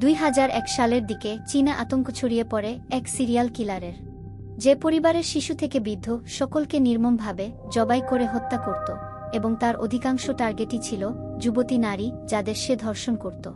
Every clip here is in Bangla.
দুই হাজার এক সালের দিকে চীনা আতঙ্ক ছড়িয়ে পড়ে এক সিরিয়াল কিলারের। যে পরিবারের শিশু থেকে বৃদ্ধ সকলকে নির্মমভাবে জবাই করে হত্যা করত এবং তার অধিকাংশ টার্গেটই ছিল যুবতী নারী যাদের সে ধর্ষণ করত।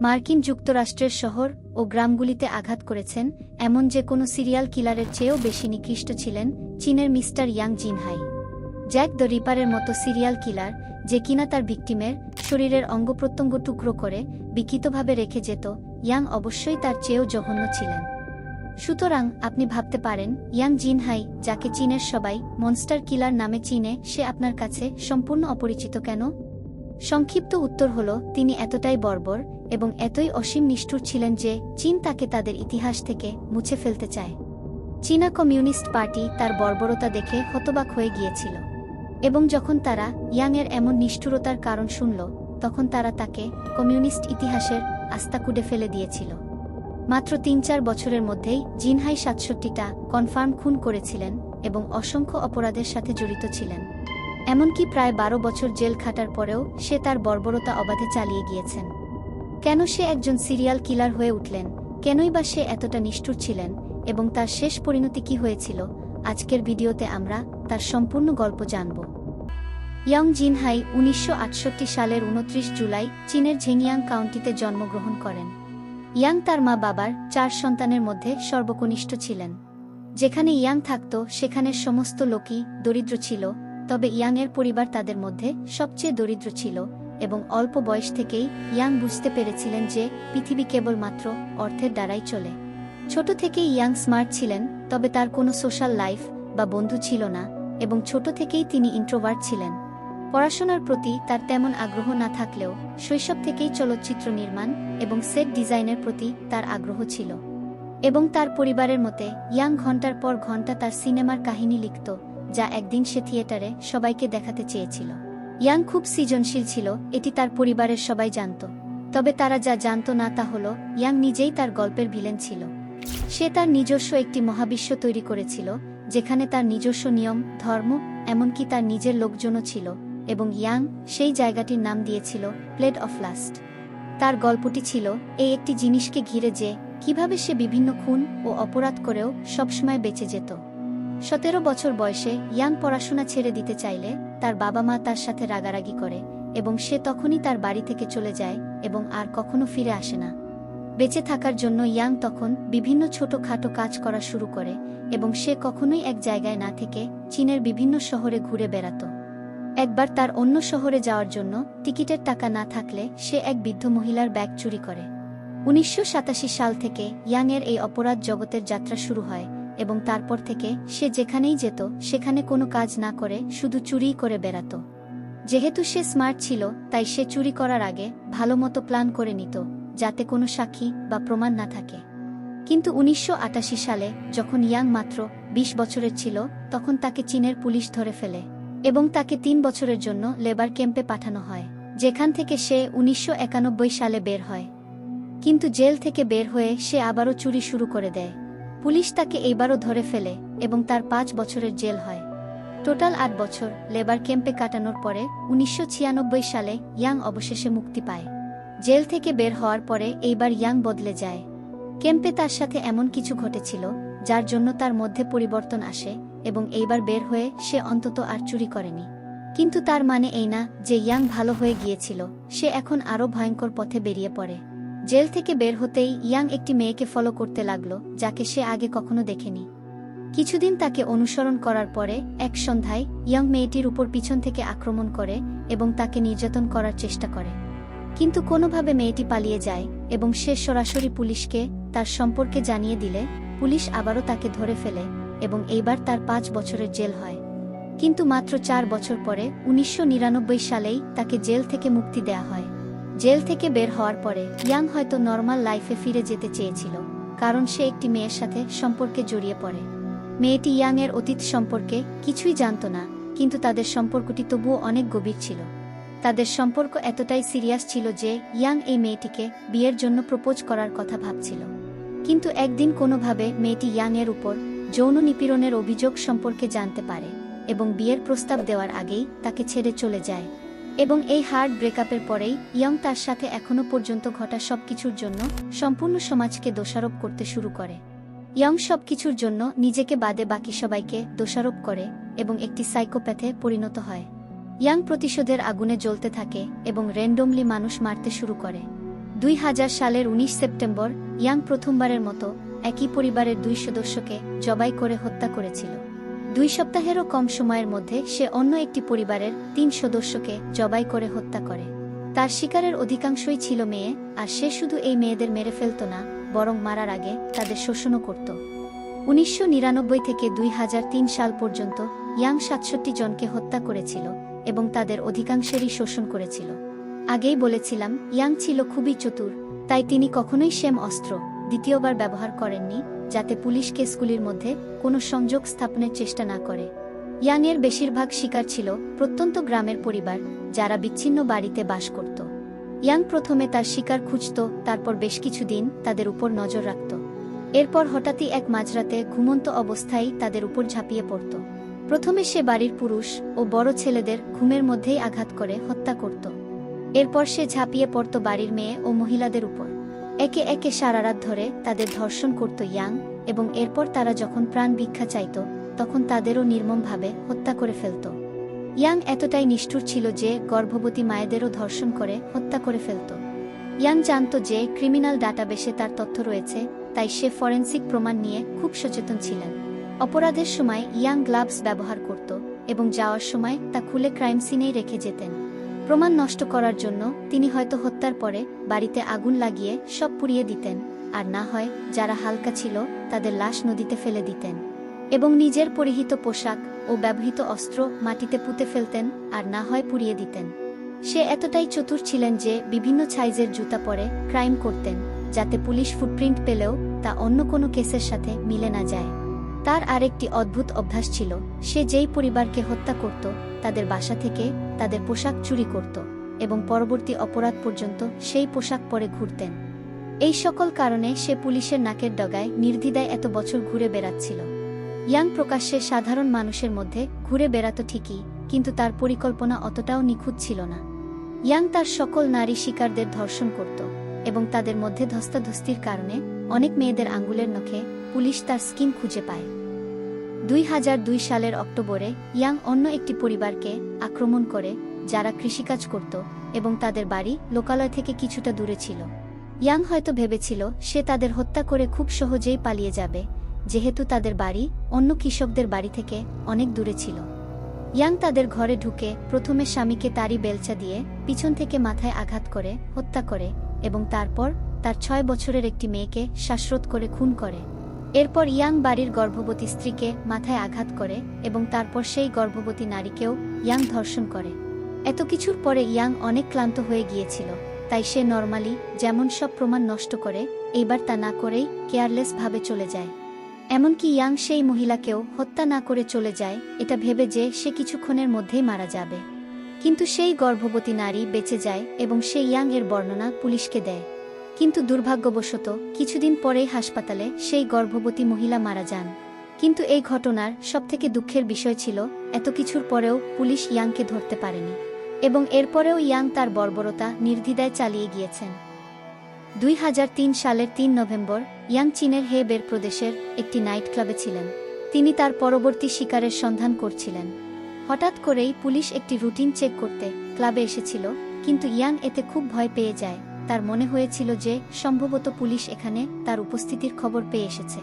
মার্কিন যুক্তরাষ্ট্রের শহর ও গ্রামগুলিতে আঘাত করেছেন এমন যে কোনো সিরিয়াল কিলারের চেয়েও বেশি নিকৃষ্ট ছিলেন চীনের mister Yang Jinhai. Jack the রিপারের মতো সিরিয়াল কিলার যে কিনা তার ভিকটিমের শরীরের অঙ্গপ্রত্যঙ্গ টুকরো করে বিকৃতভাবে রেখে যেত, ইয়াং অবশ্যই তার চেয়েও জঘন্য ছিলেন। সুতরাং আপনি ভাবতে পারেন, ইয়াং জিনহাই যাকে চীনের সবাই মনস্টার কিলার নামে চিনে, সে আপনার কাছে সম্পূর্ণ অপরিচিত কেন? সংক্ষিপ্ত উত্তর হল, তিনি এতটাই বর্বর এবং এতই অসীম নিষ্ঠুর ছিলেন যে চীন তাকে তাদের ইতিহাস থেকে মুছে ফেলতে চায়। চীনা কমিউনিস্ট পার্টি তার বর্বরতা দেখে হতবাক হয়ে গিয়েছিল। এবং যখন তারা ইয়াংয়ের এমন নিষ্ঠুরতার কারণ শুনল, তখন তারা তাকে কমিউনিস্ট ইতিহাসের আস্তাকুডে ফেলে দিয়েছিল। মাত্র তিন চার বছরের মধ্যেই জিনহাই সাতষট্টিটা কনফার্ম খুন করেছিলেন এবং অসংখ্য অপরাধের সাথে জড়িত ছিলেন। এমনকি প্রায় বারো বছর জেল খাটার পরেও সে তার বর্বরতা অবাধে চালিয়ে গিয়েছেন। কেন সে একজন সিরিয়াল কিলার হয়ে উঠলেন? কেনই বা সে এতটা নিষ্ঠুর ছিলেন? এবং তার শেষ পরিণতি কি হয়েছিল? আজকের ভিডিওতে আমরা তার সম্পূর্ণ গল্প জানব। ইয়ং জিনহাই উনিশশো আটষট্টি সালের উনত্রিশ জুলাই চীনের ঝেংয়াং কাউন্টিতে জন্মগ্রহণ করেন। ইয়াং তার মা বাবার চার সন্তানের মধ্যে সর্বকনিষ্ঠ ছিলেন। যেখানে ইয়াং থাকত, সেখানের সমস্ত লোকই দরিদ্র ছিল, তবে ইয়াংয়ের পরিবার তাদের মধ্যে সবচেয়ে দরিদ্র ছিল এবং অল্প বয়স থেকেই ইয়াং বুঝতে পেরেছিলেন যে পৃথিবী কেবলমাত্র অর্থের দ্বারাই চলে। ছোট থেকেই ইয়াং স্মার্ট ছিলেন, তবে তার কোনো সোশ্যাল লাইফ বা বন্ধু ছিল না এবং ছোট থেকেই তিনি ইন্ট্রোভার্ট ছিলেন। পড়াশোনার প্রতি তার তেমন আগ্রহ না থাকলেও শৈশব থেকেই চলচ্চিত্র নির্মাণ এবং সেট ডিজাইনের প্রতি তার আগ্রহ ছিল। এবং তার পরিবারের মতে, ইয়াং ঘণ্টার পর ঘণ্টা তার সিনেমার কাহিনী লিখত, যা একদিন সে থিয়েটারে সবাইকে দেখাতে চেয়েছিল। ইয়াং খুব সৃজনশীল ছিল, এটি তার পরিবারের সবাই জানত। তবে তারা যা জানত না তা হল, ইয়াং নিজেই তার গল্পের ভিলেন ছিল। সে তার নিজস্ব একটি মহাবিশ্ব তৈরি করেছিল, যেখানে তার নিজস্ব নিয়ম, ধর্ম, এমনকি তার নিজের লোকজনও ছিল। এবং ইয়াং সেই জায়গাটির নাম দিয়েছিল প্লেড অফ লাস্ট। তার গল্পটি ছিল এই একটি জিনিসকে ঘিরে যে কীভাবে সে বিভিন্ন খুন ও অপরাধ করেও সবসময় বেঁচে যেত। সতেরো বছর বয়সে ইয়াং পড়াশোনা ছেড়ে দিতে চাইলে তার বাবা মা তার সাথে রাগারাগি করে এবং সে তখনই তার বাড়ি থেকে চলে যায় এবং আর কখনো ফিরে আসে না। বেঁচে থাকার জন্য ইয়াং তখন বিভিন্ন ছোটখাটো কাজ করা শুরু করে এবং সে কখনোই এক জায়গায় না থেকে চীনের বিভিন্ন শহরে ঘুরে বেড়াত। একবার তার অন্য শহরে যাওয়ার জন্য টিকিটের টাকা না থাকলে সে এক বৃদ্ধ মহিলার ব্যাগ চুরি করে। উনিশশো সাতাশি সাল থেকে ইয়াংয়ের এই অপরাধ জগতের যাত্রা শুরু হয় এবং তারপর থেকে সে যেখানেই যেত, সেখানে কোনো কাজ না করে শুধু চুরিই করে বেড়াত। যেহেতু সে স্মার্ট ছিল, তাই সে চুরি করার আগে ভালো মতো প্ল্যান করে নিত, যাতে কোনো সাক্ষী বা প্রমাণ না থাকে। কিন্তু উনিশশো আটাশি সালে যখন ইয়াং মাত্র ২০ বছরের ছিল, তখন তাকে চীনের পুলিশ ধরে ফেলে। এবং তাকে তিন বছরের জন্য লেবার ক্যাম্পে পাঠানো হয়, যেখান থেকে সে উনিশশো একানব্বই সালে বের হয়। কিন্তু জেল থেকে বের হয়ে সে আবারও চুরি শুরু করে দেয়। পুলিশ তাকে এইবারও ধরে ফেলে এবং তার পাঁচ বছরের জেল হয়। টোটাল আট বছর লেবার ক্যাম্পে কাটানোর পরে উনিশশো ছিয়ানব্বই সালে ইয়াং অবশেষে মুক্তি পায়। জেল থেকে বের হওয়ার পরে এইবার ইয়াং বদলে যায়। ক্যাম্পে তার সাথে এমন কিছু ঘটেছিল, যার জন্য তার মধ্যে পরিবর্তন আসে এবং এইবার বের হয়ে সে অন্তত আর চুরি করেনি। কিন্তু তার মানে এই না যে ইয়াং ভালো হয়ে গিয়েছিল, সে এখন আরও ভয়ঙ্কর পথে বেরিয়ে পড়ে। জেল থেকে বের হতেই ইয়াং একটি মেয়েকে ফলো করতে লাগল, যাকে সে আগে কখনো দেখেনি। কিছুদিন তাকে অনুসরণ করার পরে এক সন্ধ্যায় ইয়াং মেয়েটির উপর পিছন থেকে আক্রমণ করে এবং তাকে নির্যাতন করার চেষ্টা করে। কিন্তু কোনোভাবে মেয়েটি পালিয়ে যায় এবং সে সরাসরি পুলিশকে তার সম্পর্কে জানিয়ে দিলে, পুলিশ আবারও তাকে ধরে ফেলে এবং এইবার তার পাঁচ বছরের জেল হয়। কিন্তু মাত্র চার বছর পরে, উনিশশো নিরানব্বই সালেই তাকে জেল থেকে মুক্তি দেয়া হয়। জেল থেকে বের হওয়ার পরে, ইয়াং হয়তো নর্মাল লাইফে ফিরে যেতে চেয়েছিল, কারণ সে একটি মেয়ের সাথে সম্পর্কে জড়িয়ে পড়ে। মেয়েটি ইয়াং এর অতীত সম্পর্কে কিছুই জানত না, কিন্তু তাদের সম্পর্কটি তবুও অনেক গভীর ছিল। তাদের সম্পর্ক এতটাই সিরিয়াস ছিল যে, ইয়াং এই মেয়েটিকে বিয়ের জন্য প্রপোজ করার কথা ভাবছিল। কিন্তু একদিন কোনোভাবে মেয়েটি ইয়াং এর উপর যৌন নিপীড়নের অভিযোগ সম্পর্কে জানতে পারে এবং বিয়ের প্রস্তাব দেওয়ার আগেই তাকে ছেড়ে চলে যায়। এবং এই হার্ড ব্রেকআপের পরেই ইয়ং তার সাথে এখনও পর্যন্ত ঘটা সবকিছুর জন্য সম্পূর্ণ সমাজকে দোষারোপ করতে শুরু করে। ইয়ং সবকিছুর জন্য নিজেকে বাদে বাকি সবাইকে দোষারোপ করে এবং একটি সাইকোপ্যাথে পরিণত হয়। ইয়াং প্রতিশোধের আগুনে জ্বলতে থাকে এবং র্যান্ডমলি মানুষ মারতে শুরু করে। দুই হাজার সালের ১৯ সেপ্টেম্বর, ইয়াং প্রথমবারের মতো একই পরিবারের দুই সদস্যকে জবাই করে হত্যা করেছিল। দুই সপ্তাহেরও কম সময়ের মধ্যে সে অন্য একটি পরিবারের তিন সদস্যকে জবাই করে হত্যা করে। তার শিকারের অধিকাংশই ছিল মেয়ে, আর সে শুধু এই মেয়েদের মেরে ফেলত না, বরং মারার আগে তাদের শোষণও করত। উনিশশো নিরানব্বই থেকে দুই হাজার তিন সাল পর্যন্ত ইয়াং সাতষট্টি জনকে হত্যা করেছিল এবং তাদের অধিকাংশেরই শোষণ করেছিল। আগেই বলেছিলাম, ইয়াং ছিল খুবই চতুর, তাই তিনি কখনোই সেম অস্ত্র দ্বিতীয়বার ব্যবহার করেননি, যাতে পুলিশ কেসগুলির মধ্যে কোনো সংযোগ স্থাপনের চেষ্টা না করে। ইয়াংয়ের বেশিরভাগ শিকার ছিল প্রত্যন্ত গ্রামের পরিবার, যারা বিচ্ছিন্ন বাড়িতে বাস করত। ইয়াং প্রথমে তার শিকার খুঁজত, তারপর বেশ কিছুদিন তাদের উপর নজর রাখত। এরপর হঠাৎই এক মাঝরাতে ঘুমন্ত অবস্থায় তাদের উপর ঝাঁপিয়ে পড়ত। প্রথমে সে বাড়ির পুরুষ ও বড় ছেলেদের ঘুমের মধ্যেই আঘাত করে হত্যা করত। এরপর সে ঝাঁপিয়ে পড়ত বাড়ির মেয়ে ও মহিলাদের উপর। একে একে সারারাত ধরে তাদের ধর্ষণ করত ইয়াং এবং এরপর তারা যখন প্রাণ ভিক্ষা চাইত, তখন তাদেরও নির্মমভাবে হত্যা করে ফেলত। ইয়াং এতটাই নিষ্ঠুর ছিল যে গর্ভবতী মায়েদেরও ধর্ষণ করে হত্যা করে ফেলত। ইয়াং জানত যে ক্রিমিনাল ডাটাবেসে তার তথ্য রয়েছে, তাই সে ফরেন্সিক প্রমাণ নিয়ে খুব সচেতন ছিলেন। অপরাধের সময় ইয়াং গ্লাভস ব্যবহার করত এবং যাওয়ার সময় তা খুলে ক্রাইম সিনেই রেখে যেতেন। প্রমাণ নষ্ট করার জন্য তিনি হয়তো হত্যার পরে বাড়িতে আগুন লাগিয়ে সব পুড়িয়ে দিতেন, আর না হয় যারা হালকা ছিল তাদের লাশ নদীতে ফেলে দিতেন। এবং নিজের পরিহিত পোশাক ও ব্যবহৃত অস্ত্র মাটিতে পুঁতে ফেলতেন, আর না হয় পুড়িয়ে দিতেন। সে এতটাই চতুর ছিলেন যে বিভিন্ন সাইজের জুতা পরে ক্রাইম করতেন, যাতে পুলিশ ফুটপ্রিন্ট পেলেও তা অন্য কোনো কেসের সাথে মিলে না যায়। তার আরেকটি অদ্ভুত অভ্যাস ছিল, সে যেই পরিবারকে হত্যা করত, তাদের বাসা থেকে তাদের পোশাক চুরি করত এবং পরবর্তী অপরাধ পর্যন্ত সেই পোশাক পরে ঘুরতেন। এই সকল কারণে সে পুলিশের নাকের ডগায় নির্দ্বিধায় এত বছর ঘুরে বেড়াচ্ছিল। ইয়াং প্রকাশ্যে সাধারণ মানুষের মধ্যে ঘুরে বেড়াতো ঠিকই, কিন্তু তার পরিকল্পনা অতটাও নিখুঁত ছিল না। ইয়াং তার সকল নারী শিকারদের ধর্ষণ করত এবং তাদের মধ্যে ধস্তাধস্তির কারণে অনেক মেয়েদের আঙ্গুলের নখে পুলিশ তার স্কিন খুঁজে পায়। দুই হাজার দুই সালের অক্টোবরে ইয়াং অন্য একটি পরিবারকে আক্রমণ করে, যারা কৃষিকাজ করত এবং তাদের বাড়ি লোকালয় থেকে কিছুটা দূরে ছিল। ইয়াং হয়তো ভেবেছিল, সে তাদের হত্যা করে খুব সহজেই পালিয়ে যাবে, যেহেতু তাদের বাড়ি অন্য কৃষকদের বাড়ি থেকে অনেক দূরে ছিল। ইয়াং তাদের ঘরে ঢুকে প্রথমে স্বামীকে তারই বেলচা দিয়ে পিছন থেকে মাথায় আঘাত করে হত্যা করে এবং তারপর তার ছয় বছরের একটি মেয়েকে শ্বাসরোধ করে খুন করে। এরপর ইয়াং বাড়ির গর্ভবতী স্ত্রীকে মাথায় আঘাত করে এবং তারপর সেই গর্ভবতী নারীকেও ইয়াং ধর্ষণ করে। এত কিছুর পরে ইয়াং অনেক ক্লান্ত হয়ে গিয়েছিল, তাই সে নর্মালি যেমন সব প্রমাণ নষ্ট করে, এইবার তা না করেই কেয়ারলেস ভাবে চলে যায়। এমনকি ইয়াং সেই মহিলাকেও হত্যা না করে চলে যায়, এটা ভেবে যে সে কিছুক্ষণের মধ্যেই মারা যাবে। কিন্তু সেই গর্ভবতী নারী বেঁচে যায় এবং সে ইয়াং এর বর্ণনা পুলিশকে দেয়। কিন্তু দুর্ভাগ্যবশত, কিছুদিন পরেই হাসপাতালে সেই গর্ভবতী মহিলা মারা যান। কিন্তু এই ঘটনার সবথেকে দুঃখের বিষয় ছিল, এত কিছুর পরেও পুলিশ ইয়াংকে ধরতে পারেনি এবং এরপরেও ইয়াং তার বর্বরতা নির্দ্বিধায় চালিয়ে গিয়েছেন। দুই হাজার তিন সালের তিন নভেম্বর, ইয়াং চীনের হেবের প্রদেশের একটি নাইট ক্লাবে ছিলেন। তিনি তার পরবর্তী শিকারের সন্ধান করছিলেন। হঠাৎ করেই পুলিশ একটি রুটিন চেক করতে ক্লাবে এসেছিল, কিন্তু ইয়াং এতে খুব ভয় পেয়ে যায়। তার মনে হয়েছিল যে সম্ভবত পুলিশ এখানে তার উপস্থিতির খবর পেয়ে এসেছে।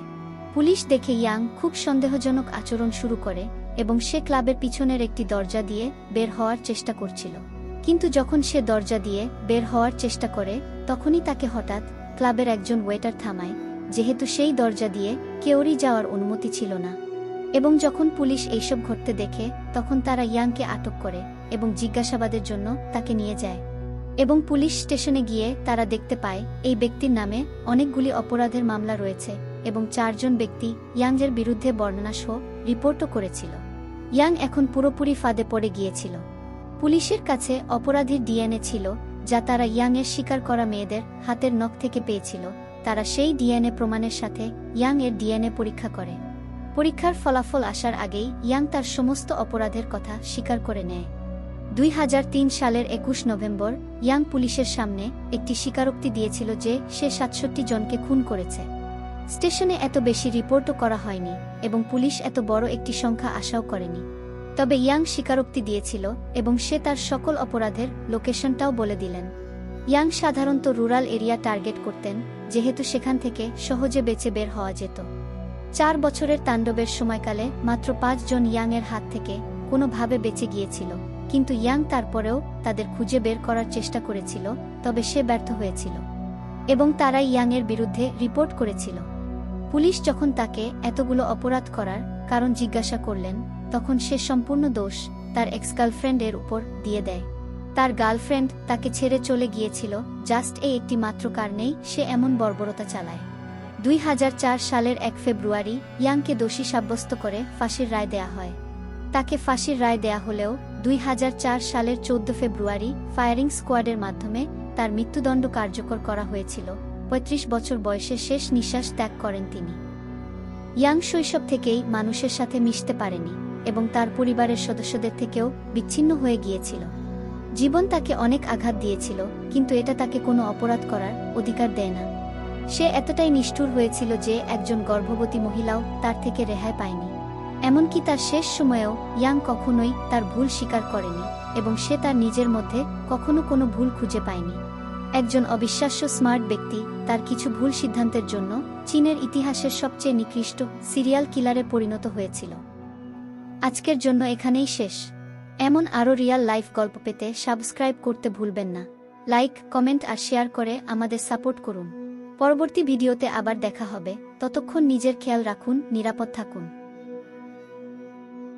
পুলিশ দেখে ইয়াং খুব সন্দেহজনক আচরণ শুরু করে এবং সে ক্লাবের পিছনের একটি দরজা দিয়ে বের হওয়ার চেষ্টা করছিল। কিন্তু যখন সে দরজা দিয়ে বের হওয়ার চেষ্টা করে, তখনই তাকে হঠাৎ ক্লাবের একজন ওয়েটার থামায়, যেহেতু সেই দরজা দিয়ে কেউরই যাওয়ার অনুমতি ছিল না। এবং যখন পুলিশ এইসব ঘটতে দেখে, তখন তারা ইয়াংকে আটক করে এবং জিজ্ঞাসাবাদের জন্য তাকে নিয়ে যায়। এবং পুলিশ স্টেশনে গিয়ে তারা দেখতে পায়, এই ব্যক্তির নামে অনেকগুলি অপরাধের মামলা রয়েছে এবং চারজন ব্যক্তি ইয়াংয়ের বিরুদ্ধে বর্ণনা সহ রিপোর্টও করেছিল। ইয়াং এখন পুরোপুরি ফাঁদে পড়ে গিয়েছিল। পুলিশের কাছে অপরাধীর ডিএনএ ছিল, যা তারা ইয়াংয়ের শিকার করা মেয়েদের হাতের নখ থেকে পেয়েছিল। তারা সেই ডিএনএ প্রমাণের সাথে ইয়াং এর ডিএনএ পরীক্ষা করে। পরীক্ষার ফলাফল আসার আগেই ইয়াং তার সমস্ত অপরাধের কথা স্বীকার করে নেয়। দুই হাজার তিন সালের একুশ নভেম্বর, ইয়াং পুলিশের সামনে একটি স্বীকারোক্তি দিয়েছিল যে সে সাতষট্টি জনকে খুন করেছে। স্টেশনে এত বেশি রিপোর্টও করা হয়নি এবং পুলিশ এত বড় একটি সংখ্যা আশাও করেনি। তবে ইয়াং স্বীকারোক্তি দিয়েছিল এবং সে তার সকল অপরাধের লোকেশনটাও বলে দিলেন। ইয়াং সাধারণত রুরাল এরিয়া টার্গেট করতেন, যেহেতু সেখান থেকে সহজে বেঁচে বের হওয়া যেত। চার বছরের তাণ্ডবের সময়কালে মাত্র পাঁচজন ইয়াংয়ের হাত থেকে কোনোভাবে বেঁচে গিয়েছিল। কিন্তু ইয়াং তারপরেও তাদের খুঁজে বের করার চেষ্টা করেছিল, তবে সে ব্যর্থ হয়েছিল এবং তারা ইয়াংয়ের বিরুদ্ধে রিপোর্ট করেছিল। পুলিশ যখন তাকে এতগুলো অপরাধ করার কারণ জিজ্ঞাসা করলেন, তখন সে সম্পূর্ণ দোষ তার এক্স গার্লফ্রেন্ডের উপর দিয়ে দেয়। তার গার্লফ্রেন্ড তাকে ছেড়ে চলে গিয়েছিল, জাস্ট এই একটি মাত্র কারণেই সে এমন বর্বরতা চালায়। দুই হাজার চার সালের এক ফেব্রুয়ারি, ইয়াংকে দোষী সাব্যস্ত করে ফাঁসির রায় দেয়া হয়। তাকে ফাঁসির রায় দেয়া হলেও দুই হাজার চার সালের চোদ্দ ফেব্রুয়ারি ফায়ারিং স্কোয়াডের মাধ্যমে তার মৃত্যুদণ্ড কার্যকর করা হয়েছিল। ৩৫ বছর বয়সে শেষ নিঃশ্বাস ত্যাগ করেন তিনি। ইয়াং শৈশব থেকেই মানুষের সাথে মিশতে পারেনি এবং তার পরিবারের সদস্যদের থেকেও বিচ্ছিন্ন হয়ে গিয়েছিল। জীবন তাকে অনেক আঘাত দিয়েছিল, কিন্তু এটা তাকে কোনো অপরাধ করার অধিকার দেয় না। সে এতটাই নিষ্ঠুর হয়েছিল যে একজন গর্ভবতী মহিলাও তার থেকে রেহাই পায়নি। এমনকি তার শেষ সময়েও ইয়াং কখনোই তার ভুল স্বীকার করেনি এবং সে তার নিজের মধ্যে কখনো কোনো ভুল খুঁজে পায়নি। একজন অবিশ্বাস্য স্মার্ট ব্যক্তি তার কিছু ভুল সিদ্ধান্তের জন্য চীনের ইতিহাসের সবচেয়ে নিকৃষ্ট সিরিয়াল কিলারে পরিণত হয়েছিল। আজকের জন্য এখানেই শেষ। এমন আরও রিয়াল লাইফ গল্প পেতে সাবস্ক্রাইব করতে ভুলবেন না। লাইক, কমেন্ট আর শেয়ার করে আমাদের সাপোর্ট করুন। পরবর্তী ভিডিওতে আবার দেখা হবে। ততক্ষণ নিজের খেয়াল রাখুন, নিরাপদ থাকুন।